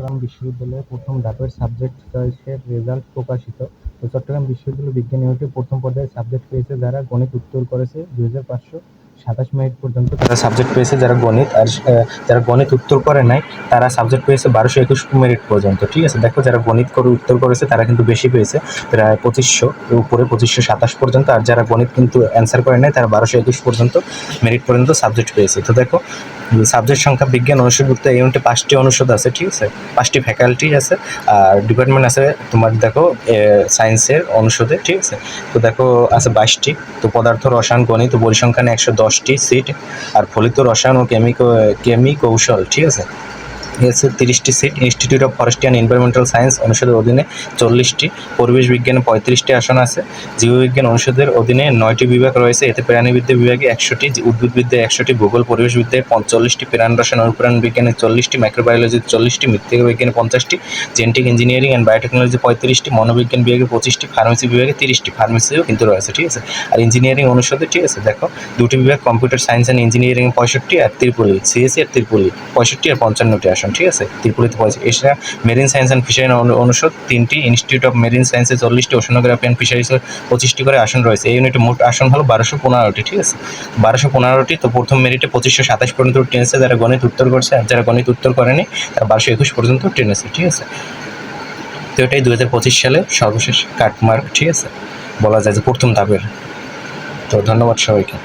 চট্টগ্রাম বিশ্ববিদ্যালয়ে প্রথম ধাপের সাবজেক্ট চয়েসের রেজাল্ট প্রকাশিত। তো চট্টগ্রাম বিশ্ববিদ্যালয় বিজ্ঞান বিভাগে প্রথম পর্যায়ে সাবজেক্ট পেয়েছে যারা গণিত উত্তর করেছে দুই হাজার পাঁচশো সাতাশ মিনিট পর্যন্ত। তারা সাবজেক্ট পেয়েছে যারা গণিত আর যারা গণিত উত্তর করে নাই, তারা সাবজেক্ট পেয়েছে বারোশো একুশ মিনিট পর্যন্ত। ঠিক আছে? দেখো, যারা গণিত করে উত্তর করেছে, তারা কিন্তু বেশি পেয়েছে, প্রায় পঁচিশশো, উপরে পঁচিশশো সাতাশ পর্যন্ত। আর যারা গণিত কিন্তু অ্যান্সার করে নাই, তারা বারোশো একুশ পর্যন্ত মেরিট পর্যন্ত সাবজেক্ট পেয়েছে। তো দেখো সাবজেক্ট সংখ্যা বিজ্ঞান অনুষদভুক্ত এই ইউনিটে পাঁচটি অনুষদ আছে, ঠিক আছে? পাঁচটি ফ্যাকাল্টি আছে, আর ডিপার্টমেন্ট আছে তোমার দেখো সায়েন্সের অনুষদে, ঠিক আছে? তো দেখো, আছে বাইশটি, তো পদার্থ, রসায়ন, গণিত, পরিসংখ্যানে একশো দশটি সিট আর ফলিত রসায়ন ও কেমিক কেমি কৌশল ঠিক আছে? এসে তিরিশটি seat institute of forest and environmental science অনুষদের অধীনে চল্লিশটি, পরিবেশ বিজ্ঞানে পঁয়ত্রিশটি আসন আছে। জীববিজ্ঞান অনুষদের অধীনে নয়টি বিভাগ রয়েছে। এতে প্রাণীবিদ্যা বিভাগে একশোটি উদ্ভিদবিদ্যায় একশোটি, ভূগোল পরিবেশবিদ্যায় পঞ্চল্লিশটি, প্রাণ রসায়ন, অনুপ্রাণ বিজ্ঞানে চল্লিশটি মাইক্রোবায়োলজি চল্লিশটি, মৃত্তিকা বিজ্ঞানে পঞ্চাশটি জেনেটিক ইঞ্জিনিয়ারিং অ্যান্ড বায়োটেকনোলজি পঁয়ত্রিশটি, মনোবিজ্ঞান বিভাগে পঁচিশটি ফার্মেসি বিভাগে তিরিশটি ফার্মেসিও কিন্তু রয়েছে, ঠিক আছে? আর ইঞ্জিনিয়ারিং অনুষদে, ঠিক আছে, দেখো, দুটি বিভাগ কম্পিউটার সায়েন্স অ্যান্ড ইঞ্জিনিয়ারিং পঁয়ষট্টি আর ত্রিপুলি সিএসসি আর ত্রিপুলি পঁয়ষট্টি আর পঞ্চান্নটি আসন। ঠিক আছে? ত্রিপুলিতে পঁয়ষট্টি এছাড়া মেরিন সায়েন্স অ্যান্ড ফিশারি অনুষদ তিনটি ইনস্টিটিউট অফ মেরিন সায়েন্সে চল্লিশটি ওশনোগ্রাফি অ্যান্ড ফিশারিসে পঁচিশটি করে আসন রয়েছে। এই ইউনিটে মোট আসন হলো বারোশো পনেরোটি, ঠিক আছে? বারোশো পনেরোটি, তো প্রথম মেরিটে পঁচিশশো সাতাশ পর্যন্ত টেনেছে যারা গণিত উত্তর করছে আর যারা গণিত উত্তর করেনি, তারা বারোশো একুশ পর্যন্ত টেনেছে ঠিক আছে? তো এটাই দু হাজার পঁচিশ সালে সর্বশেষ কাটমার্ক, ঠিক আছে? বলা যায় যে প্রথম ধাপের। তো ধন্যবাদ সবাইকে।